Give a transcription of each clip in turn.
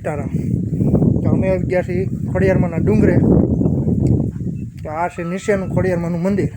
સીતારામ. તો અમે આવી ગયા છીએ ખોડિયારમાંના ડુંગરે. તો આ છે નિશિયાનું ખોડિયારમાંનું મંદિર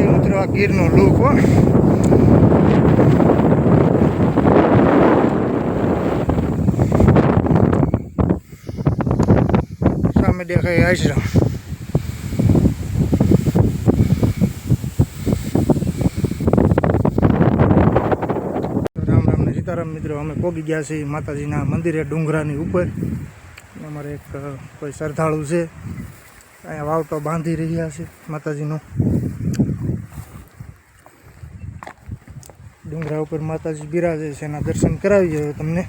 એ મિત્રો આ ગીરનો લુક હો સામે દેખાય રામ સીતારામ મિત્રો, અમે પોગી ગયા છીએ માતાજીના મંદિરે ડુંગરાની ઉપર. અમારે એક કોઈ શ્રદ્ધાળુ છે. અહીંયા વાવટો બાંધી રહ્યા છે માતાજીનો. ડુંગરા ઉપર માતાજી બિરાજે છે એના દર્શન કરાવીએ હવે તમને.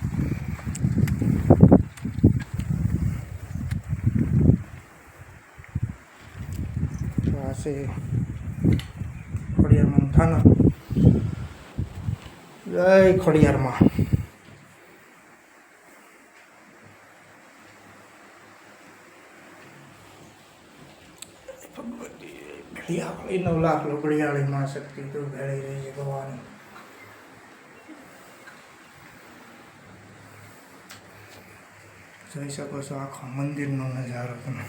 તો આ છે ખોડિયારમાં થાના. જય ખોડિયારમાં. ઘડિયાળી નવ લાખ લો ઘડિયાળીમાં શક્તિ તો ભેળી રહી છે ભવાની જોઈ શકો છો આખો મંદિરનો નજારો તમે.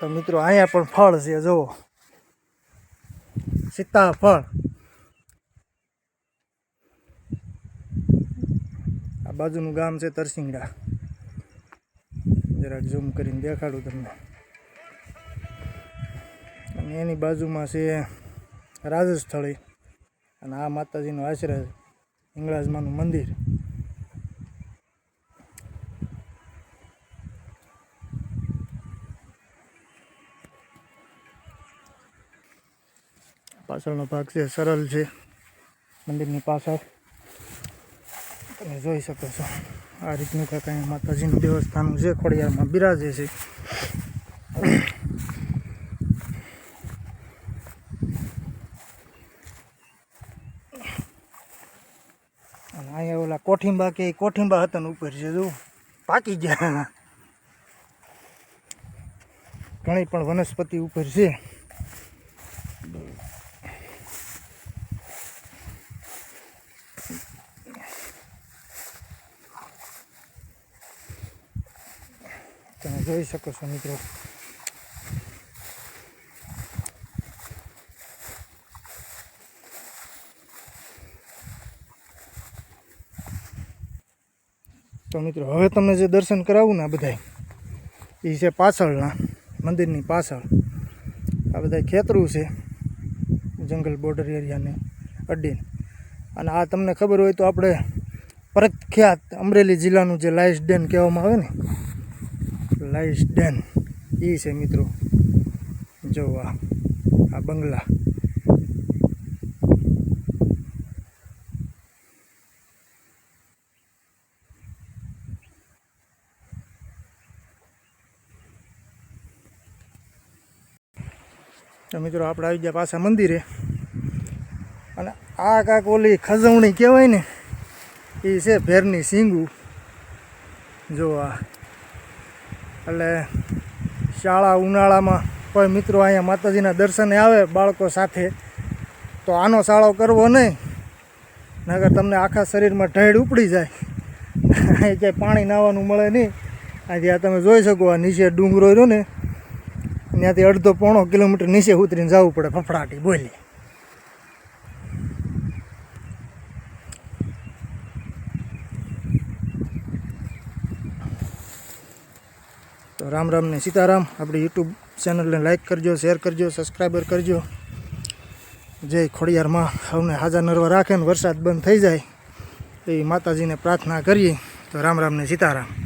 તો મિત્રો, અહીંયા પણ ફળ છે, જુઓ. સીતાફળ. આ બાજુનું ગામ છે તરસિંગડા. જરાક ઝૂમ કરીને દેખાડું તમને. અને એની બાજુમાં છે રાજસ્થળી. અને આ માતાજીનો આશ્રય હિંગળાજમાનું મંદિર. પાછળનો ભાગ છે સરળ છે. મંદિરની પાછળ. તમે જોઈ શકો છો. આ રીતનું કાંઈ માતાજીનું દેવસ્થાન છે, ખોડિયારમાં બિરાજે છે. અને અહીંયા ઓલા કોઠિંબા કે કોઠિંબા હતા ઉપર છે જો પાકી ગયા. ઘણી પણ વનસ્પતિ ઉપર છે. તમે જોઈ શકો છો મિત્રો. તો મિત્રો, હવે તમને જે દર્શન કરાવું ને આ બધાય, એ છે પાછળના, મંદિરની પાછળ. આ બધા ખેતરું છે, જંગલ બોર્ડર એરિયાને અડીને. અને આ તમને ખબર હોય તો આપણે પ્રખ્યાત અમરેલી જિલ્લાનું જે લાઇસ ડેન કહેવામાં આવે ને લાઇસ ડેન એ છે મિત્રો જો આ આ બંગલા. તો મિત્રો, આપણે આવી ગયા પાછા મંદિરે. અને આ કાંક ઓલી ખજવણી કહેવાય ને, એ છે ભેરની સિંગું જો આ. એટલે શાળા ઉનાળામાં કોઈ મિત્રો અહીંયા માતાજીના દર્શને આવે બાળકો સાથે, તો આનો શાળો કરવો નહીં. નગર તમને આખા શરીરમાં ઢેડ ઉપડી જાય. અહીં ક્યાંય પાણી નાવાનું મળે નહીં. અહીંથી આ તમે જોઈ શકો, આ નીચે ડુંગરો રહ્યો ને ત્યાંથી અડધો પોણો કિલોમીટર નીચે ઉતરીને જવું પડે ફફડાટી, બોલી. તો રામ રામ ને સીતારામ, આપણી યુટ્યુબ ચેનલને લાઈક કરજો શેર કરજો સબસ્ક્રાઈબર કરજો. જય ખોડિયારમાં અમને હાજર નરવા રાખે ને વરસાદ બંધ થઈ જાય એ માતાજીને પ્રાર્થના કરીએ. તો રામ રામ ને સીતારામ.